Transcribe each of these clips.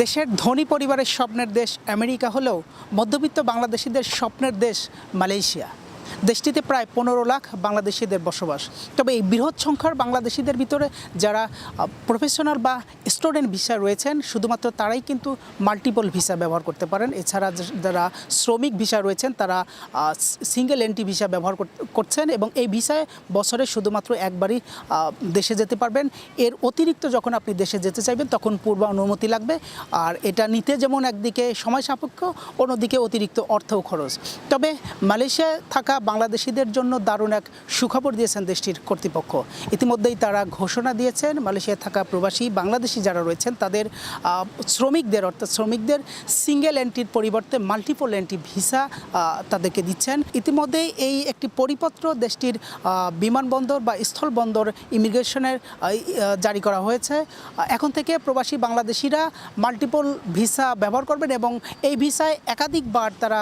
দেশের ধনী পরিবারের স্বপ্নের দেশ আমেরিকা হলেও মধ্যবিত্ত বাংলাদেশিদের স্বপ্নের দেশ মালয়েশিয়া। দেশটিতে প্রায় পনেরো লাখ বাংলাদেশিদের বসবাস। তবে এই বৃহৎ সংখ্যার বাংলাদেশিদের ভিতরে যারা প্রফেশনাল বা স্টুডেন্ট ভিসা রয়েছেন, শুধুমাত্র তারাই কিন্তু মাল্টিপল ভিসা ব্যবহার করতে পারেন। এছাড়া যারা শ্রমিক ভিসা রয়েছেন, তারা সিঙ্গেল এন্ট্রি ভিসা ব্যবহার করছেন এবং এই ভিসায় বছরে শুধুমাত্র একবারই দেশে যেতে পারবেন। এর অতিরিক্ত যখন আপনি দেশে যেতে চাইবেন, তখন পূর্ব অনুমতি লাগবে। আর এটা নিতে যেমন একদিকে সময় সাপেক্ষ, অন্যদিকে অতিরিক্ত অর্থও খরচ। তবে মালয়েশিয়ায় থাকা বাংলাদেশিদের জন্য দারুণ এক সুখবর দিয়েছেন দেশটির কর্তৃপক্ষ। ইতিমধ্যেই তারা ঘোষণা দিয়েছেন মালয়েশিয়ায় থাকা প্রবাসী বাংলাদেশি যারা রয়েছেন, তাদের শ্রমিকদের, অর্থাৎ শ্রমিকদের সিঙ্গেল এন্ট্রির পরিবর্তে মাল্টিপল এন্ট্রি ভিসা তাদেরকে দিচ্ছেন। ইতিমধ্যেই এই একটি পরিপত্র দেশটির বিমানবন্দর বা স্থলবন্দর ইমিগ্রেশনের জারি করা হয়েছে। এখন থেকে প্রবাসী বাংলাদেশিরা মাল্টিপল ভিসা ব্যবহার করবেন এবং এই ভিসায় একাধিকবার তারা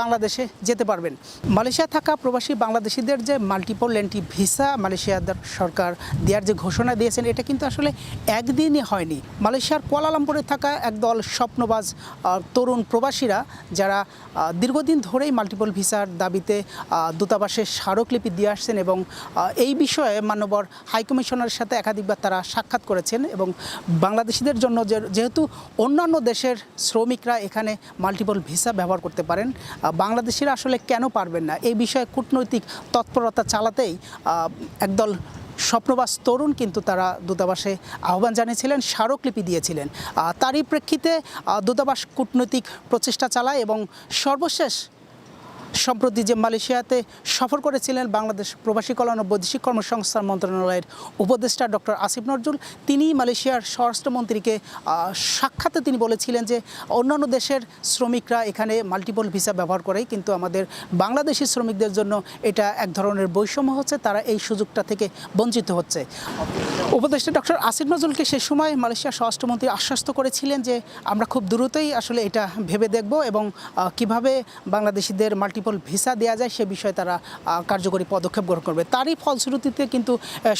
বাংলাদেশে যেতে পারবেন। মালয়েশিয়া থাকা প্রবাসী বাংলাদেশিদের যে মাল্টিপল এন্ট্রি ভিসা মালয়েশিয়ার সরকার দেওয়ার যে ঘোষণা দিয়েছেন এটা কিন্তু আসলে একদিনই হয়নি। মালয়েশিয়ার কুয়ালালামপুরে থাকা একদল স্বপ্নবাজ তরুণ প্রবাসীরা যারা দীর্ঘদিন ধরেই মাল্টিপল ভিসার দাবিতে আহ, দূতাবাসে স্মারকলিপি দিয়ে আসছেন এবং এই বিষয়ে মান্যবর হাইকমিশনারের সাথে একাধিকবার তারা সাক্ষাৎ করেছেন এবং বাংলাদেশিদের জন্য যেহেতু অন্যান্য দেশের শ্রমিকরা এখানে মাল্টিপল ভিসা ব্যবহার করতে পারেন বাংলাদেশিরা আসলে কেন পারবেন না? এই বিষয়ে কূটনৈতিক তৎপরতা চালাতেই একদল স্বপ্নবাস তরুণ কিন্তু তারা দূতাবাসে আহ্বান জানিয়েছিলেন, স্মারকলিপি দিয়েছিলেন। তারই প্রেক্ষিতে দূতাবাস কূটনৈতিক প্রচেষ্টা চালায় এবং সর্বশেষ সম্প্রতি যে মালয়েশিয়াতে সফর করেছিলেন বাংলাদেশ প্রবাসী কল্যাণ ও বৈদেশিক কর্মসংস্থান মন্ত্রণালয়ের উপদেষ্টা ডক্টর আসিফ নজরুল, তিনি মালয়েশিয়ার স্বরাষ্ট্রমন্ত্রীকে সাক্ষাতে তিনি বলেছিলেন যে অন্যান্য দেশের শ্রমিকরা এখানে মাল্টিপল ভিসা ব্যবহার করে, কিন্তু আমাদের বাংলাদেশি শ্রমিকদের জন্য এটা এক ধরনের বৈষম্য হচ্ছে, তারা এই সুযোগটা থেকে বঞ্চিত হচ্ছে। উপদেষ্টা ডক্টর আসিফ নজরুলকে সে সময় মালয়েশিয়ার স্বরাষ্ট্রমন্ত্রী আশ্বস্ত করেছিলেন যে আমরা খুব দ্রুতই আসলে এটা ভেবে দেখব এবং কীভাবে বাংলাদেশিদের মাল্টিপল ভিসা দেওয়া যায়, সে বিষয়ে তারা কার্যকরী পদক্ষেপ গ্রহণ করবে। তারই ফলশ্রুতিতে কিন্তু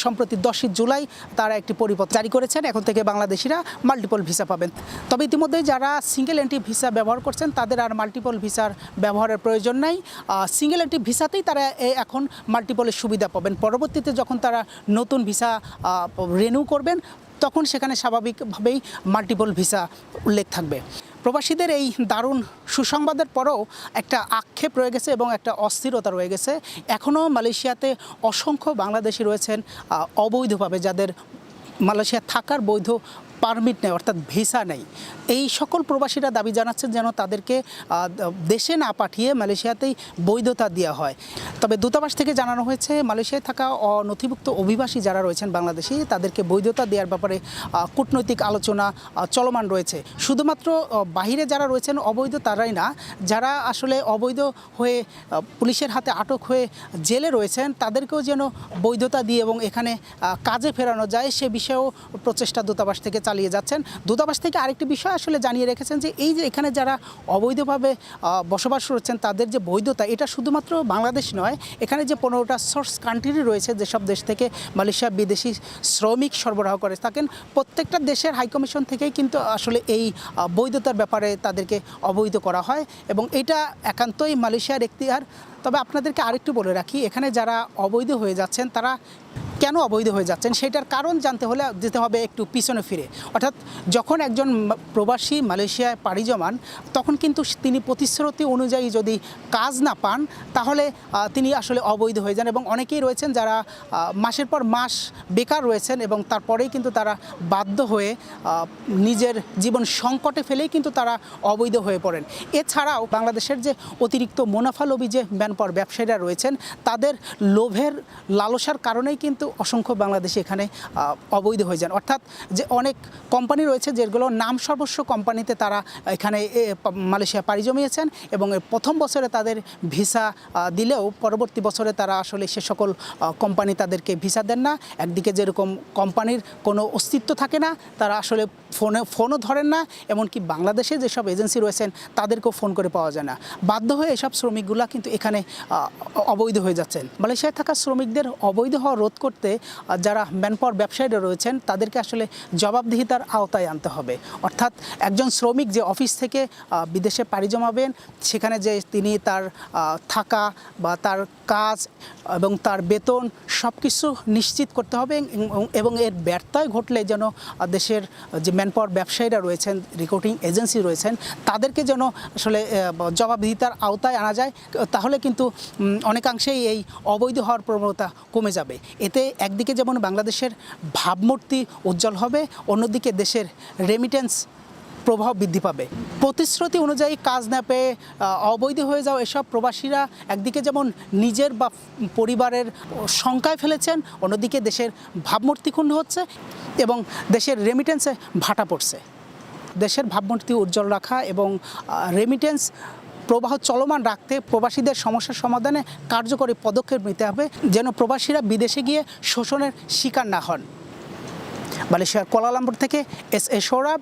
সম্প্রতি দশই জুলাই তারা একটি পরিপত্র জারি করেছেন। এখন থেকে বাংলাদেশিরা মাল্টিপল ভিসা পাবেন। তবে ইতিমধ্যে যারা সিঙ্গেল এন্ট্রি ভিসা ব্যবহার করছেন, তাদের আর মাল্টিপল ভিসার ব্যবহারের প্রয়োজন নাই। সিঙ্গেল এন্ট্রি ভিসাতেই তারা এখন মাল্টিপলের সুবিধা পাবেন। পরবর্তীতে যখন তারা নতুন ভিসা রেনিউ করবেন, তখন সেখানে স্বাভাবিকভাবেই মাল্টিপল ভিসা উল্লেখ থাকবে। প্রবাসীদের এই দারুণ সুসংবাদের পরও একটা আক্ষেপ রয়ে গেছে এবং একটা অস্থিরতা রয়ে গেছে। এখনও মালয়েশিয়াতে অসংখ্য বাংলাদেশি রয়েছেন অবৈধভাবে, যাদের মালয়েশিয়া থাকার বৈধ পারমিট নেই অর্থাৎ ভিসা নেই এই সকল প্রবাসীরা দাবি জানাচ্ছেন যেন তাদেরকে দেশে না পাঠিয়ে মালয়েশিয়াতেই বৈধতা দেওয়া হয়। তবে দূতাবাস থেকে জানানো হয়েছে, মালয়েশিয়ায় থাকা অনথিভুক্ত অভিবাসী যারা রয়েছেন বাংলাদেশি, তাদেরকে বৈধতা দেওয়ার ব্যাপারে কূটনৈতিক আলোচনা চলমান রয়েছে। শুধুমাত্র বাহিরে যারা রয়েছেন অবৈধ তারাই না, যারা আসলে অবৈধ হয়ে পুলিশের হাতে আটক হয়ে জেলে রয়েছেন, তাদেরকেও যেন বৈধতা দিয়ে এবং এখানে কাজে ফেরানো যায়, সে বিষয়েও প্রচেষ্টা দূতাবাস থেকে চালিয়ে যাচ্ছেন। দূতাবাস থেকে আরেকটি বিষয় আসলে জানিয়ে রেখেছেন যে, এই যে এখানে যারা অবৈধভাবে বসবাস করছেন, তাদের যে বৈধতা, এটা শুধুমাত্র বাংলাদেশ নয়, এখানে যে পনেরোটা সোর্স কান্ট্রি রয়েছে, যেসব দেশ থেকে মালয়েশিয়া বিদেশি শ্রমিক সরবরাহ করে, থাকেন প্রত্যেকটা দেশের হাইকমিশন থেকেই কিন্তু আসলে এই বৈধতার ব্যাপারে তাদেরকে অবৈধ করা হয় এবং এটা একান্তই মালয়েশিয়ার এখতিয়ার। তবে আপনাদেরকে আরেকটু বলে রাখি, এখানে যারা অবৈধ হয়ে যাচ্ছেন, তারা কেন অবৈধ হয়ে যাচ্ছেন সেটার কারণ জানতে হলে যেতে হবে একটু পিছনে ফিরে। অর্থাৎ যখন একজন প্রবাসী মালয়েশিয়ায় পাড়ি জমান, তখন কিন্তু তিনি প্রতিশ্রুতি অনুযায়ী যদি কাজ না পান, তাহলে তিনি আসলে অবৈধ হয়ে যান এবং অনেকেই রয়েছেন যারা মাসের পর মাস বেকার রয়েছেন এবং তারপরেই কিন্তু তারা বাধ্য হয়ে নিজের জীবন সংকটে ফেলেই কিন্তু তারা অবৈধ হয়ে পড়েন। এছাড়াও বাংলাদেশের যে অতিরিক্ত মুনাফালোভী যে ম্যানপর ব্যবসায়ীরা রয়েছেন, তাদের লোভের লালসার কারণেই কিন্তু অসংখ্য বাংলাদেশি এখানে অবৈধ হয়ে যান। অর্থাৎ যে অনেক কোম্পানি রয়েছে যেগুলো নাম সর্বস্ব কোম্পানিতে তারা এখানে মালয়েশিয়া পাড়ি জমিয়েছেন এবং প্রথম বছরে তাদের ভিসা দিলেও পরবর্তী বছরে তারা আসলে সে সকল কোম্পানি তাদেরকে ভিসা দেন না। একদিকে যেরকম কোম্পানির কোনো অস্তিত্ব থাকে না, তারা আসলে ফোনে ফোনও ধরেন না, এমনকি বাংলাদেশে যেসব এজেন্সি রয়েছেন, তাদেরকেও ফোন করে পাওয়া যায় না। বাধ্য হয়ে এসব শ্রমিকগুলা কিন্তু এখানে অবৈধ হয়ে যাচ্ছেন। মালয়েশিয়ায় থাকা শ্রমিকদের অবৈধ হওয়া রোধ করতে ক্ষেত্রে যারা ম্যানপাওয়ার ব্যবসায়ীরা রয়েছেন, তাদেরকে আসলে জবাবদিহিতার আওতায় আনতে হবে। অর্থাৎ একজন শ্রমিক যে অফিস থেকে বিদেশে পাড়ি জমাবেন, সেখানে যে তিনি তার থাকা বা তার কাজ এবং তার বেতন সব কিছু নিশ্চিত করতে হবে এবং- এবং এর ব্যর্থয় ঘটলে যেন দেশের যে ম্যানপাওয়ার ব্যবসায়ীরা রয়েছেন, রিক্রুটিং এজেন্সি রয়েছেন, তাদেরকে যেন আসলে জবাবদিহিতার আওতায় আনা যায়, তাহলে কিন্তু অনেকাংশেই এই অবৈধ হওয়ার প্রবণতা কমে যাবে। এতে একদিকে যেমন বাংলাদেশের ভাবমূর্তি উজ্জ্বল হবে, অন্যদিকে দেশের রেমিটেন্স প্রভাব বৃদ্ধি পাবে। প্রতিশ্রুতি অনুযায়ী কাজ না পেয়ে অবৈধ হয়ে যাওয়া এসব প্রবাসীরা একদিকে যেমন নিজের বা পরিবারের শঙ্কায় ফেলেছেন, অন্যদিকে দেশের ভাবমূর্তি ক্ষুণ্ণ হচ্ছে এবং দেশের রেমিটেন্সে ভাটা পড়ছে। দেশের ভাবমূর্তি উজ্জ্বল রাখা এবং রেমিটেন্স প্রবাহ চলমান রাখতে প্রবাসীদের সমস্যার সমাধানে কার্যকরী পদক্ষেপ নিতে হবে, যেন প্রবাসীরা বিদেশে গিয়ে শোষণের শিকার না হন। মালয়েশিয়ার কোলালামপুর থেকে এস এ সৌরভ